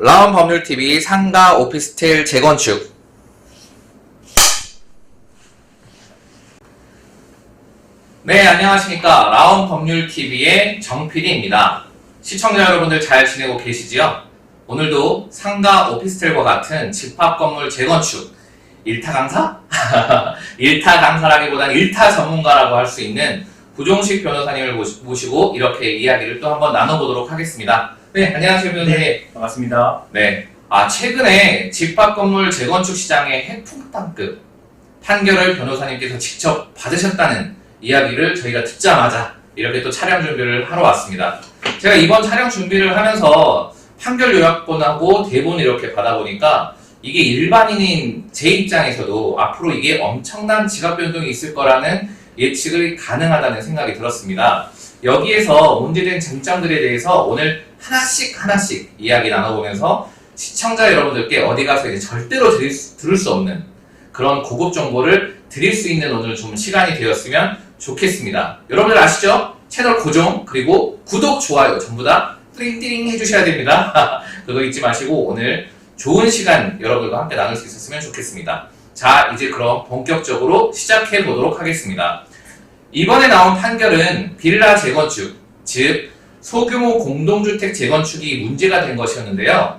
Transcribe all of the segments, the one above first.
라운 법률TV 상가 오피스텔 재건축 네 안녕하십니까 라운 법률TV의 정PD입니다 시청자 여러분들 잘 지내고 계시지요? 오늘도 상가 오피스텔과 같은 집합 건물 재건축 일타 강사? 일타 강사라기보단 일타 전문가라고 할 수 있는 구종식 변호사님을 모시- 모시고 이렇게 이야기를 또 한번 나눠보도록 하겠습니다. 네, 안녕하세요, 변호사님. 반갑습니다. 네. 아, 최근에 집합 건물 재건축 시장의 핵풍당급 판결을 변호사님께서 직접 받으셨다는 이야기를 저희가 듣자마자 이렇게 또 촬영 준비를 하러 왔습니다. 제가 이번 촬영 준비를 하면서 판결 요약본하고 대본 이렇게 받아보니까 이게 일반인인 제 입장에서도 앞으로 이게 엄청난 지각 변동이 있을 거라는 예측이 가능하다는 생각이 들었습니다. 여기에서 문제된 쟁점들에 대해서 오늘 하나씩 하나씩 이야기 나눠보면서 시청자 여러분들께 어디 가서 이제 절대로 드릴 수, 들을 수 없는 그런 고급 정보를 드릴 수 있는 오늘 좀 시간이 되었으면 좋겠습니다. 여러분들 아시죠? 채널 고정 그리고 구독 좋아요 전부 다 띠링띠링 해주셔야 됩니다. 그거 잊지 마시고 오늘 좋은 시간 여러분들과 함께 나눌 수 있었으면 좋겠습니다. 자 이제 그럼 본격적으로 시작해 보도록 하겠습니다. 이번에 나온 판결은 빌라 재건축 즉 소규모 공동주택 재건축이 문제가 된 것이었는데요.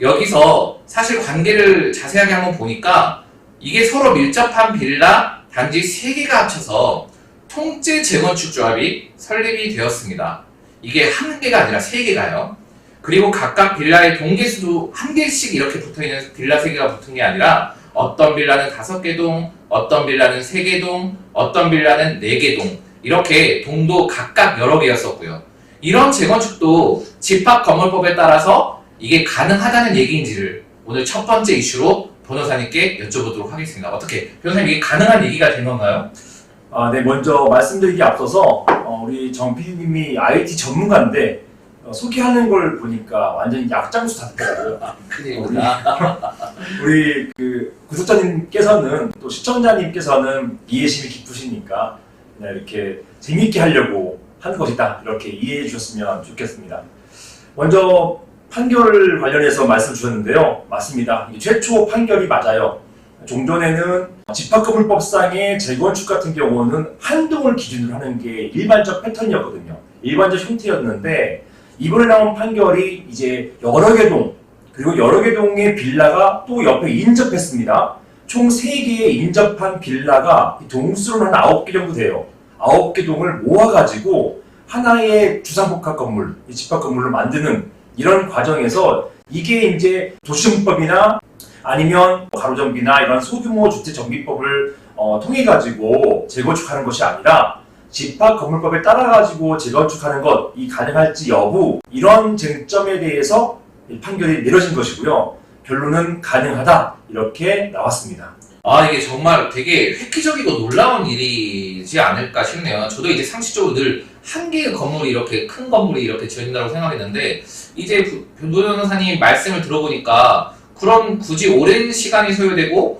여기서 사실 관계를 자세하게 한번 보니까 이게 서로 밀접한 빌라 단지 3개가 합쳐서 통째 재건축 조합이 설립이 되었습니다. 이게 한 개가 아니라 3개가요. 그리고 각각 빌라의 동계수도 한 개씩 이렇게 붙어 있는 빌라 3개가 붙은 게 아니라 어떤 빌라는 5개 동, 어떤 빌라는 3개 동, 어떤 빌라는 4개 동, 이렇게 동도 각각 여러 개였었고요. 이런 재건축도 집합 건물법에 따라서 이게 가능하다는 얘기인지를 오늘 첫 번째 이슈로 변호사님께 여쭤보도록 하겠습니다. 어떻게 변호사님 이게 가능한 얘기가 된 건가요? 아, 네, 먼저 말씀드리기 앞서서 어, 우리 정 PD님이 IT 전문가인데 어, 소개하는 걸 보니까 완전 약장수 같더라고요. 큰일입니다. 우리 그 구독자님께서는 또 시청자님께서는 이해심이 깊으시니까 그냥 이렇게 재미있게 하려고 하는 것이다 이렇게 이해해 주셨으면 좋겠습니다. 먼저 판결 관련해서 말씀 주셨는데요. 맞습니다. 최초 판결이 맞아요. 종전에는 집합건물법상의 재건축 같은 경우는 한 동을 기준으로 하는 게 일반적 패턴이었거든요. 일반적 형태였는데 이번에 나온 판결이 이제 여러 개 동, 그리고 여러 개 동의 빌라가 또 옆에 인접했습니다. 총 3개의 인접한 빌라가 동수로는 한 9개 정도 돼요. 9개 동을 모아가지고 하나의 주상복합 건물, 이 집합 건물을 만드는 이런 과정에서 이게 이제 도시정비법이나 아니면 가로정비나 이런 소규모 주택 정비법을 어, 통해 가지고 재건축하는 것이 아니라 집합 건물법에 따라 가지고 재건축하는 것이 가능할지 여부 이런 쟁점에 대해서 이 판결이 내려진 것이고요. 결론은 가능하다 이렇게 나왔습니다. 아 이게 정말 되게 획기적이고 놀라운 일이지 않을까 싶네요. 저도 이제 상식적으로 늘 한 개의 건물이 이렇게 큰 건물이 이렇게 지어진다고 생각했는데 이제 부- 변호사님 말씀을 들어보니까 그런 굳이 오랜 시간이 소요되고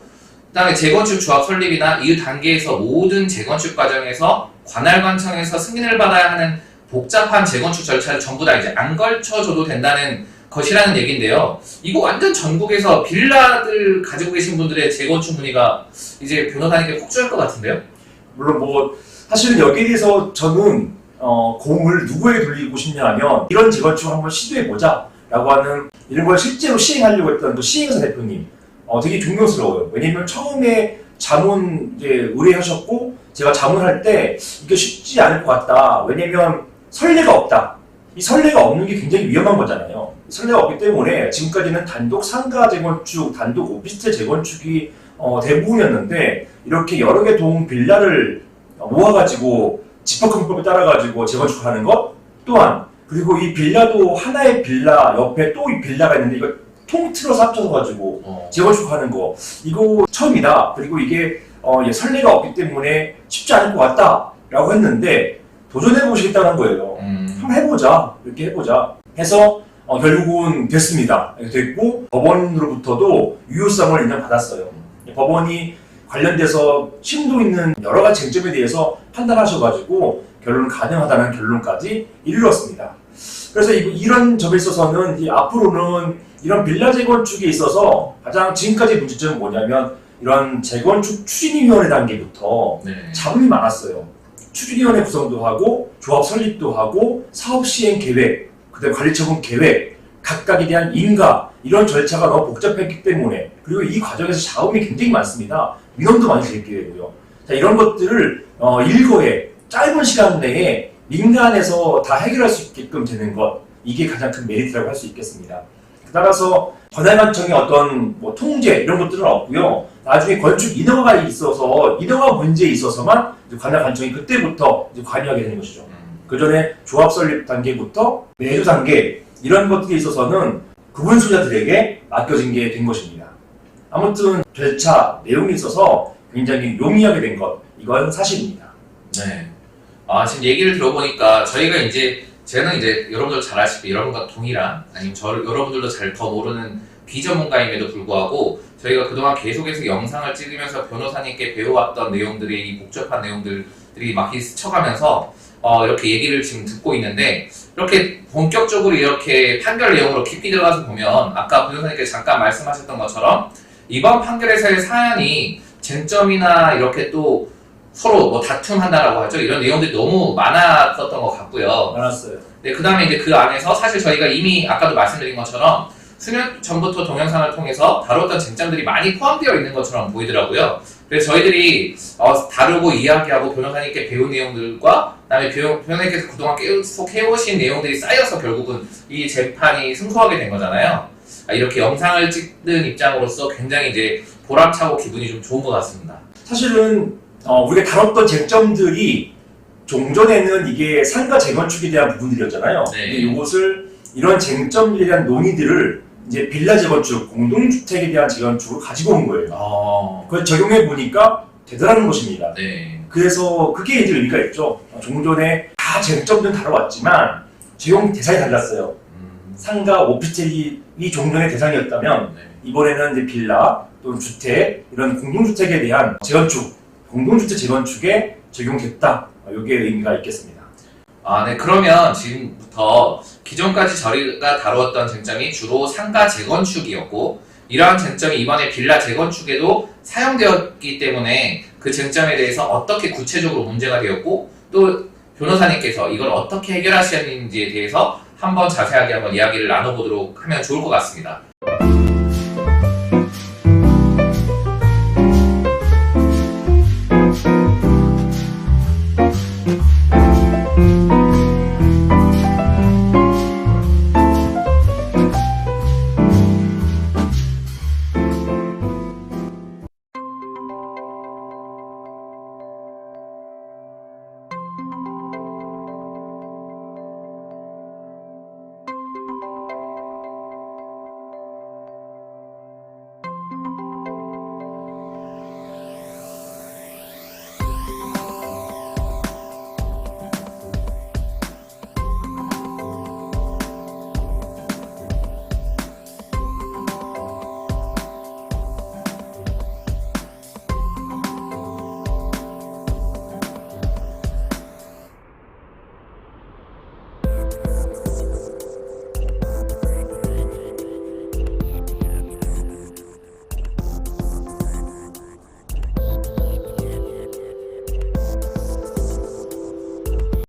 그 다음에 재건축 조합 설립이나 이후 단계에서 모든 재건축 과정에서 관할관청에서 승인을 받아야 하는 복잡한 재건축 절차를 전부 다 이제 안 걸쳐줘도 된다는 것이라는 얘기인데요. 이거 완전 전국에서 빌라들 가지고 계신 분들의 재건축 문의가 이제 변호사님께 콕쏠것 같은데요? 물론 뭐 사실은 여기에 대해서 저는 어, 공을 누구에게 돌리고 싶냐면 이런 재건축 한번 시도해 보자 라고 하는 이런 걸 실제로 시행하려고 했던 그 시행사 대표님 어, 되게 존경스러워요. 왜냐면 처음에 자문 이제 의뢰하셨고 제가 자문할 때 이게 쉽지 않을 것 같다. 왜냐면 선례가 없다. 이 선례가 없는 게 굉장히 위험한 거잖아요. 선례가 없기 때문에 지금까지는 단독 상가 재건축, 단독 오피스텔 재건축이 어, 대부분이었는데 이렇게 여러 개 동 빌라를 모아가지고 집합금법에 따라가지고 재건축하는 것 또한 그리고 이 빌라도 하나의 빌라 옆에 또 이 빌라가 있는데 이거 통틀어서 합쳐서 가지고 어. 재건축하는 거 이거 처음이다 그리고 이게 어, 예, 선례가 없기 때문에 쉽지 않을 것 같다라고 했는데 도전해 보시겠다는 거예요. 음, 한번 해보자 이렇게 해보자 해서 어, 결국은 됐습니다. 됐고 법원으로부터도 유효성을 인정받았어요. 법원이 관련돼서 심도 있는 여러 가지 쟁점에 대해서 판단하셔가지고 결론 가능하다는 결론까지 이르렀습니다. 그래서 이- 이런 점에 있어서는 이 앞으로는 이런 빌라 재건축에 있어서 가장 지금까지 문제점은 뭐냐면 이런 재건축 추진위원회 단계부터 네. 잡음이 많았어요. 추진위원회 구성도 하고 조합 설립도 하고 사업 시행 계획, 그다음 관리 처분 계획, 각각에 대한 인가 이런 절차가 너무 복잡했기 때문에 그리고 이 과정에서 잡음이 굉장히 많습니다. 민원도 많이 제기되게 되고요. 자 이런 것들을 어, 일거에 짧은 시간 내에 민간에서 다 해결할 수 있게끔 되는 것 이게 가장 큰 메리트라고 할 수 있겠습니다. 따라서 관할관청의 어떤 뭐 통제 이런 것들은 없고요. 나중에 건축 인허가가 있어서 인허가 문제에 있어서만 관할관청이 그때부터 관여하게 되는 것이죠. 음, 그 전에 조합 설립 단계부터 매주 단계 이런 것들에 있어서는 구분 소자들에게 맡겨진 게 된 것입니다. 아무튼 절차 내용이 있어서 굉장히 용이하게 된 것 이건 사실입니다. 네. 아, 지금 얘기를 들어보니까 저희가 이제 저는 이제 여러분들 잘 아시고 여러분과 동일한 아니면 저 여러분들도 잘 더 모르는 비전문가임에도 불구하고 저희가 그동안 계속해서 영상을 찍으면서 변호사님께 배워왔던 내용들이 이 복잡한 내용들이 막 스쳐가면서 어, 이렇게 얘기를 지금 듣고 있는데 이렇게 본격적으로 이렇게 판결 내용으로 깊이 들어가서 보면 아까 변호사님께서 잠깐 말씀하셨던 것처럼 이번 판결에서의 사안이 쟁점이나 이렇게 또 서로 뭐 다툼한다라고 하죠. 이런 내용들이 너무 많았었던 것 같고요. 많았어요. 네, 그 다음에 이제 그 안에서 사실 저희가 이미 아까도 말씀드린 것처럼 수년 전부터 동영상을 통해서 다뤘던 쟁점들이 많이 포함되어 있는 것처럼 보이더라고요. 그래서 저희들이 어, 다루고 이야기하고 변호사님께 배운 내용들과 그다음에 변- 변호사님께서 그동안 계속 해오신 내용들이 쌓여서 결국은 이 재판이 승소하게 된 거잖아요. 아, 이렇게 영상을 찍는 입장으로서 굉장히 이제 보람차고 기분이 좀 좋은 것 같습니다. 사실은 어, 우리가 다뤘던 쟁점들이 종전에는 이게 상가 재건축에 대한 부분들이었잖아요. 네. 근데 이것을 이런 쟁점에 대한 논의들을 이제 빌라 재건축, 공동주택에 대한 재건축으로 가지고 온 거예요. 어, 그걸 적용해 보니까 되더라는 것입니다. 네, 그래서 그게 이제 의미가 있죠. 종전에 다 쟁점들은 다뤄왔지만 적용 대상이 달랐어요. 음, 상가, 오피스텔이 이 종전의 대상이었다면 네. 이번에는 이제 빌라 또는 주택 이런 공동주택에 대한 재건축, 공동주택 재건축에 적용됐다. 이게 의미가 있겠습니다. 아, 네. 그러면 지금부터 기존까지 저희가 다루었던 쟁점이 주로 상가 재건축이었고, 이러한 쟁점이 이번에 빌라 재건축에도 사용되었기 때문에 그 쟁점에 대해서 어떻게 구체적으로 문제가 되었고, 또 변호사님께서 이걸 어떻게 해결하시는지에 대해서 한번 자세하게 한번 이야기를 나눠보도록 하면 좋을 것 같습니다.